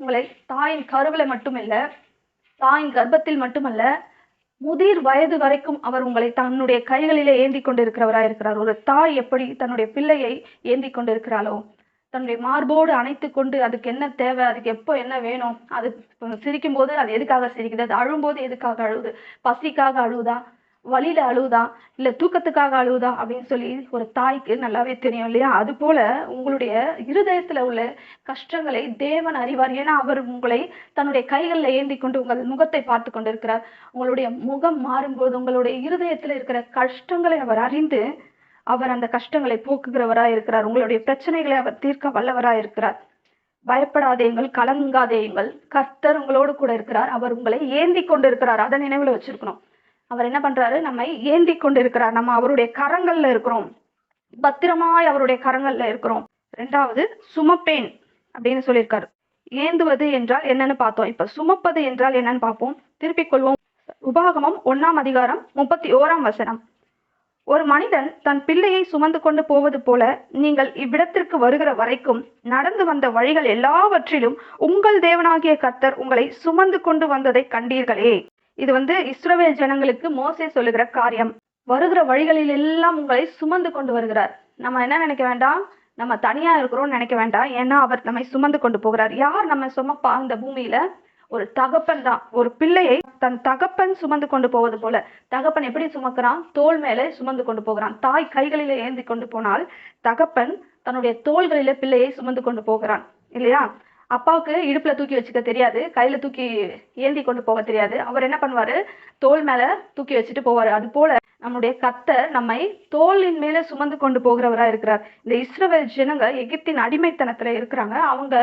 உங்களை தாயின் கருவில மட்டுமில்ல தாயின் கர்ப்பத்தில் மட்டுமல்ல முதிர் வயது வரைக்கும் அவர் உங்களை தன்னுடைய கைகளிலே ஏந்தி கொண்டிருக்கிறவராய் இருக்கிறார். ஒரு தாய் எப்படி தன்னுடைய பிள்ளையை ஏந்தி கொண்டிருக்கிறாளோ தன்னுடைய மார்போடு அணைத்து கொண்டு அதுக்கு என்ன தேவை அதுக்கு எப்போ என்ன வேணும் அது சிரிக்கும் போது அது எதுக்காக சிரிக்குது அது அழும்போது எதுக்காக அழுகுது பசிக்காக அழுகுதா வழியில அழுவுதா? இல்ல தூக்கத்துக்காக அழுவுதா? அப்படின்னு சொல்லி ஒரு தாய்க்கு நல்லாவே தெரியும் இல்லையா? அது போல உங்களுடைய இருதயத்துல உள்ள கஷ்டங்களை தேவன் அறிவார். ஏன்னா அவர் உங்களை தன்னுடைய கைகளில் ஏந்தி கொண்டு உங்கள் முகத்தை பார்த்து கொண்டிருக்கிறார். உங்களுடைய முகம் மாறும்போது உங்களுடைய இருதயத்துல இருக்கிற கஷ்டங்களை அவர் அறிந்து அவர் அந்த கஷ்டங்களை போக்குகிறவரா இருக்கிறார். உங்களுடைய பிரச்சனைகளை அவர் தீர்க்க வல்லவரா இருக்கிறார். பயப்படாதேங்கள் கலங்காதேயுங்கள் கர்த்தர் உங்களோடு கூட இருக்கிறார். அவர் உங்களை ஏந்தி கொண்டு இருக்கிறார் அதை நினைவுல வச்சிருக்கணும். அவர் என்ன பண்றாரு? நம்மை ஏந்தி கொண்டு இருக்கிறார் நம்ம அவருடைய கரங்கள்ல இருக்கிறோம். பத்திரமாய் அவருடைய கரங்கள்ல இருக்கிறோம். ரெண்டாவது சுமப்பேன் அப்படின்னு சொல்லியிருக்காரு. ஏந்துவது என்றால் என்னன்னு பார்த்தோம். இப்ப சுமப்பது என்றால் என்னன்னு பார்ப்போம். திருப்பிக் கொள்வோம். உபாகமம் ஒன்னாம் அதிகாரம் முப்பத்தி ஓராம் வசனம். ஒரு மனிதன் தன் பிள்ளையை சுமந்து கொண்டு போவது போல நீங்கள் இவ்விடத்திற்கு வருகிற வரைக்கும் நடந்து வந்த வழிகள் எல்லாவற்றிலும் உங்கள் தேவனாகிய கர்த்தர் உங்களை சுமந்து கொண்டு வந்ததை கண்டீர்களே. இது வந்து இஸ்ரோவேல் ஜனங்களுக்கு மோசே சொல்லுகிற காரியம். வருகிற வழிகளில் எல்லாம் உங்களை சுமந்து கொண்டு வருகிறார். நம்ம என்ன நினைக்க வேண்டாம்? நம்ம தனியா இருக்கிறோம்னு நினைக்க வேண்டாம். ஏன்னா அவர் நம்மை சுமந்து கொண்டு போகிறார். யார் நம்ம சுமப்பா? இந்த பூமியில ஒரு தகப்பன் தான். ஒரு பிள்ளையை தன் தகப்பன் சுமந்து கொண்டு போவது போல. தகப்பன் எப்படி சுமக்கிறான்? தோல் மேலே சுமந்து கொண்டு போகிறான். தாய் கைகளிலே ஏந்தி கொண்டு போனால் தகப்பன் தன்னுடைய தோள்களிலே பிள்ளையை சுமந்து கொண்டு போகிறான். இல்லையா? அப்பாவுக்கு இடுப்புல தூக்கி வச்சுக்க தெரியாது கையில தூக்கி ஏந்தி கொண்டு போக தெரியாது. அவர் என்ன பண்ணுவாரு? தோல் மேல தூக்கி வச்சுட்டு போவாரு. அது போல நம்முடைய கத்தர் நம்மை தோலின் மேலே சுமந்து கொண்டு போகிறவரா இருக்கிறார். இந்த இஸ்ரவேல் ஜனங்க எகிப்தின் அடிமைத்தனத்துல இருக்கிறாங்க. அவங்க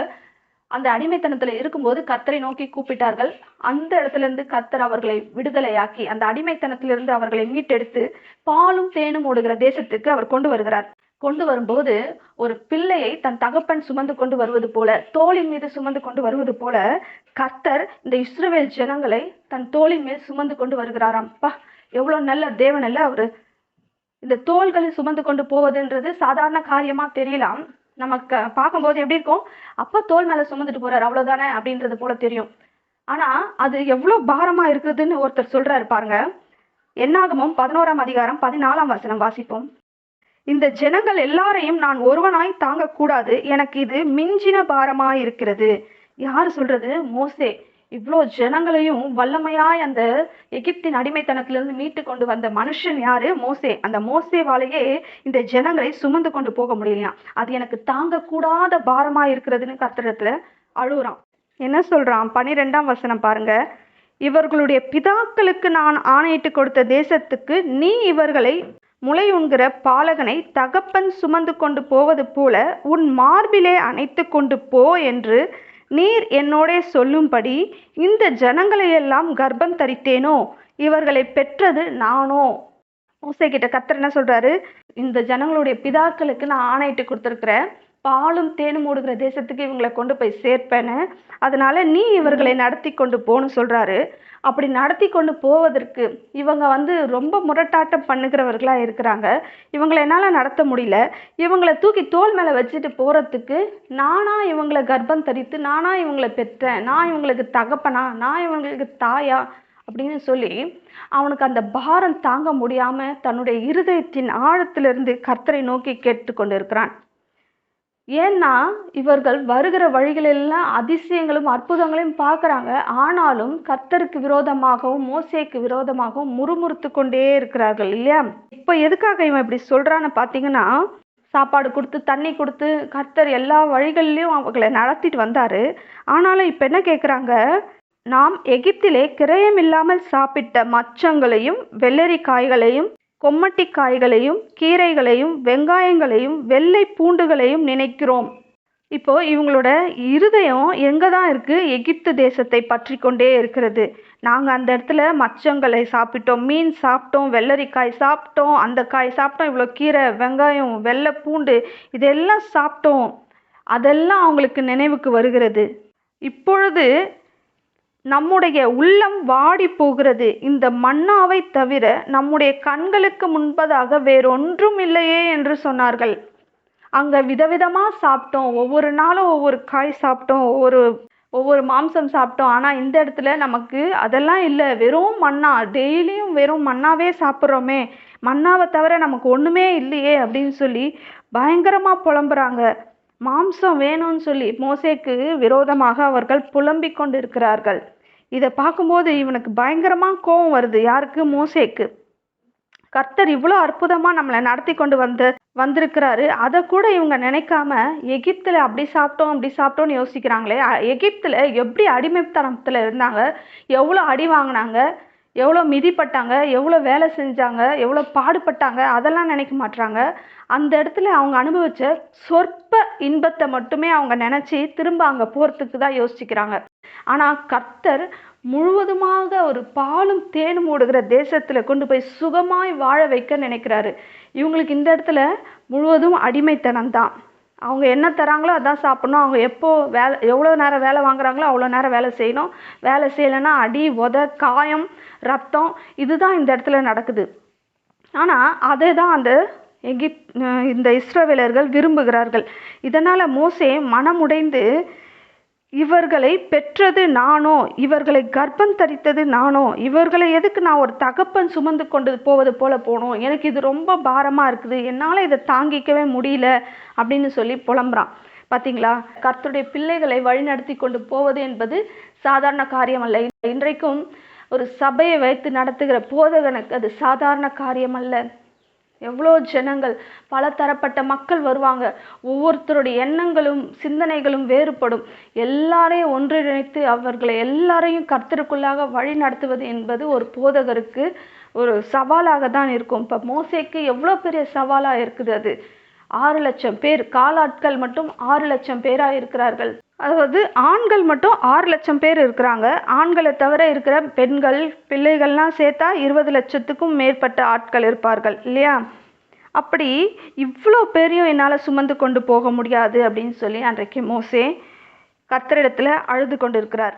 அந்த அடிமைத்தனத்துல இருக்கும்போது கத்தரை நோக்கி கூப்பிட்டார்கள். அந்த இடத்துல இருந்து கத்தர் அவர்களை விடுதலையாக்கி அந்த அடிமைத்தனத்திலிருந்து அவர்களை மீட்டெடுத்து பாலும் தேனும் ஓடுகிற தேசத்துக்கு அவர் கொண்டு வருகிறார். கொண்டு வரும்போது ஒரு பிள்ளையை தன் தகப்பன் சுமந்து கொண்டு வருவது போல தோளின் மீது சுமந்து கொண்டு வருவது போல கர்த்தர் இந்த இஸ்ரவேல் ஜனங்களை தன் தோளின் மேல் சுமந்து கொண்டு வருகிறாராம். பா எவ்வளவு நல்ல தேவன் அல்ல அவரு. இந்த தோள்களை சுமந்து கொண்டு போவதுன்றது சாதாரண காரியமா தெரியலாம். நமக்கு பார்க்கும்போது எப்படி இருக்கும்? அப்பா தோல் மேல சுமந்துட்டு போறாரு அவ்வளவுதானே அப்படின்றது போல தெரியும். ஆனா அது எவ்வளவு பாரமா இருக்குதுன்னு ஒருத்தர் சொல்றாரு பாருங்க. என்னாகமும் பதினோராம் அதிகாரம் பதினாலாம் வசனம் வாசிப்போம். இந்த ஜனங்கள் எல்லாரையும் நான் ஒருவனாய் தாங்கக்கூடாது. எனக்கு இது மிஞ்சின பாரமாய் இருக்கிறது யார் சொல்றது? மோசே. இவ்வளோ ஜனங்களையும் வல்லமையாய் அந்த எகிப்தின் அடிமைத்தனத்திலிருந்து மீட்டு கொண்டு வந்த மனுஷன் யாரு? மோசே. அந்த மோசேவாலேயே இந்த ஜனங்களை சுமந்து கொண்டு போக முடியலையாம் அது எனக்கு தாங்கக்கூடாத பாரமா இருக்கிறதுன்னு கத்திரத்துல அழுகுறான் என்ன சொல்றான்? பனிரெண்டாம் வசனம் பாருங்க. இவர்களுடைய பிதாக்களுக்கு நான் ஆணையிட்டு கொடுத்த தேசத்துக்கு நீ இவர்களை முளையுண்கிற பாலகனை தகப்பன் சுமந்து கொண்டு போவது போல உன் மார்பிலே அணைத்து கொண்டு போ என்று நீர் என்னோடே சொல்லும்படி இந்த ஜனங்களையெல்லாம் கர்ப்பம் தரித்தேனோ? இவர்களை பெற்றது நானோ? மோசே கிட்ட கத்தர் என்ன சொல்றாரு? இந்த ஜனங்களுடைய பிதாக்களுக்கு நான் ஆணையிட்டு கொடுத்துருக்குறேன். பாலும் தேனும் ஓடுகிற தேசத்துக்கு இவங்களை கொண்டு போய் சேர்ப்பேன்னு அதனால நீ இவர்களை நடத்தி கொண்டு போன்னு சொல்றாரு. அப்படி நடத்தி கொண்டு போவதற்கு இவங்க வந்து ரொம்ப முரட்டாட்டம் பண்ணுகிறவர்களா இருக்கிறாங்க. இவங்களை என்னால் நடத்த முடியல. இவங்களை தூக்கி தோல் மேலே வச்சுட்டு போகிறதுக்கு நானா இவங்களை கர்ப்பம் தரித்து நானா இவங்களை பெற்றேன் நான் இவங்களுக்கு தகப்பனா நான் இவங்களுக்கு தாயா அப்படின்னு சொல்லி அவனுக்கு அந்த பாரம் தாங்க முடியாம தன்னுடைய இருதயத்தின் ஆழத்திலிருந்து கர்த்தரை நோக்கி கேட்டுக்கொண்டு இருக்கிறான். ஏன்னா இவர்கள் வருகிற வழிகளெல்லாம் அதிசயங்களும் அற்புதங்களையும் பார்க்குறாங்க. ஆனாலும் கர்த்தருக்கு விரோதமாகவும் மோசேக்கு விரோதமாகவும் முறுமுறுத்து கொண்டே இருக்கிறார்கள் இல்லையா? இப்போ எதுக்காக இவன் இப்படி சொல்கிறான்னு பார்த்தீங்கன்னா சாப்பாடு கொடுத்து தண்ணி கொடுத்து கர்த்தர் எல்லா வழிகள்லையும் அவங்களை நடத்திட்டு வந்தார். ஆனாலும் இப்போ என்ன கேட்குறாங்க நாம் எகிப்திலே கிரயம் இல்லாமல் சாப்பிட்ட மச்சங்களையும் வெள்ளரிக்காய்களையும் கொம்மட்டி காய்களையும் கீரைகளையும் வெங்காயங்களையும் வெள்ளை பூண்டுகளையும் நினைக்கிறோம். இப்போ இவங்களோட இருதயம் எங்கே தான் இருக்குது எகிப்து தேசத்தை பற்றி கொண்டே இருக்கிறது. நாங்கள் அந்த இடத்துல மச்சங்களை சாப்பிட்டோம் மீன் சாப்பிட்டோம் வெள்ளரிக்காய் சாப்பிட்டோம் அந்த காய் சாப்பிட்டோம் இவ்வளோ கீரை வெங்காயம் வெள்ளை பூண்டு இதெல்லாம் சாப்பிட்டோம். அதெல்லாம் அவங்களுக்கு நினைவுக்கு வருகிறது. இப்பொழுது நம்முடைய உள்ளம் வாடி போகிறது. இந்த மன்னாவை தவிர நம்முடைய கண்களுக்கு முன்பதாக வேறொன்றும் இல்லையே என்று சொன்னார்கள். அங்க விதவிதமா சாப்பிட்டோம். ஒவ்வொரு நாளும் ஒவ்வொரு காய் சாப்பிட்டோம். ஒவ்வொரு ஒவ்வொரு மாம்சம் சாப்பிட்டோம். ஆனால் இந்த இடத்துல நமக்கு அதெல்லாம் இல்லை. வெறும் மண்ணா டெய்லியும் வெறும் மண்ணாவே சாப்பிட்றோமே. மண்ணாவை தவிர நமக்கு ஒன்றுமே இல்லையே அப்படின்னு சொல்லி பயங்கரமாக புலம்புறாங்க. மாம்சம் வேணும்னு சொல்லி மோசேக்கு விரோதமாக அவர்கள் புலம்பிக் கொண்டு இருக்கிறார்கள் இதை பார்க்கும்போது இவனுக்கு பயங்கரமாக கோபம் வருது. யாருக்கு? மோசேக்கு. கர்த்தர் இவ்வளோ அற்புதமாக நம்மளை நடத்தி கொண்டு வந்து வந்திருக்கிறாரு. அதை கூட இவங்க நினைக்காம எகிப்தில் அப்படி சாப்பிட்டோம் அப்படி சாப்பிட்டோம்னு யோசிக்கிறாங்களே. எகிப்தில் எப்படி அடிமைத்தனத்தில் இருந்தாங்க? எவ்வளோ அடி வாங்கினாங்க? எவ்வளோ மிதிப்பட்டாங்க எவ்வளோ வேலை செஞ்சாங்க எவ்வளோ பாடுபட்டாங்க அதெல்லாம் நினைக்க மாட்றாங்க. அந்த இடத்துல அவங்க அனுபவிச்ச சொற்ப இன்பத்தை மட்டுமே அவங்க நினச்சி திரும்ப அங்கே போகிறதுக்கு தான் யோசிக்கிறாங்க ஆனால் கர்த்தர் முழுவதுமாக ஒரு பாலும் தேனும் ஓடுகிற தேசத்தில் கொண்டு போய் சுகமாய் வாழ வைக்க நினைக்கிறாரு. இவங்களுக்கு இந்த இடத்துல முழுவதும் அடிமைத்தனம் தான் அவங்க என்ன தராங்களோ அதான் சாப்பிடணும். அவங்க எப்போது வேலை எவ்வளோ நேரம் வேலை வாங்குறாங்களோ அவ்வளோ நேரம் வேலை செய்யணும். வேலை செய்யலைன்னா அடி உத காயம் ரத்தம் இதுதான் இந்த இடத்துல நடக்குது. ஆனால் அதை தான் அந்த எகிப் இந்த இஸ்ரவேலர்கள் விரும்புகிறார்கள். இதனால் மோசே மனமுடைந்து இவர்களை பெற்றது நானோ? இவர்களை கர்ப்பம் தரித்தது நானோ? இவர்களை எதுக்கு நான் ஒரு தகப்பன் சுமந்து கொண்டு போவது போல போகணும் எனக்கு இது ரொம்ப பாரமாக இருக்குது. என்னால் இதை தாங்கிக்கவே முடியல அப்படின்னு சொல்லி புலம்புறான். பார்த்தீங்களா கர்த்தருடைய பிள்ளைகளை வழிநடத்தி கொண்டு போவது என்பது சாதாரண காரியம் அல்ல இன்றைக்கும் ஒரு சபையை வைத்து நடத்துகிற போதகனுக்கு அது சாதாரண காரியம் அல்ல எவ்வளோ ஜனங்கள் பல தரப்பட்ட மக்கள் வருவாங்க. ஒவ்வொருத்தருடைய எண்ணங்களும் சிந்தனைகளும் வேறுபடும். எல்லாரையும் ஒன்றிணைத்து அவர்களை எல்லாரையும் கர்த்தருக்குள்ளாக வழி நடத்துவது என்பது ஒரு போதகருக்கு ஒரு சவாலாக தான் இருக்கும். இப்போ மோசைக்கு எவ்வளோ பெரிய சவாலாக இருக்குது அது? ஆறு லட்சம் பேர் காலாட்கள் மட்டும் ஆறு லட்சம் பேராக இருக்கிறார்கள். அதாவது ஆண்கள் மட்டும் ஆறு லட்சம் பேர் இருக்கிறாங்க. ஆண்களை தவிர இருக்கிற பெண்கள் பிள்ளைகள்லாம் சேர்த்தா இருபது லட்சத்துக்கும் மேற்பட்ட ஆட்கள் இருப்பார்கள் இல்லையா? அப்படி இவ்வளோ பேரையும் என்னால் சுமந்து கொண்டு போக முடியாது அப்படின்னு சொல்லி அன்றைக்கு மோசே கர்த்தரிடத்தில் அழுது கொண்டு இருக்கிறார்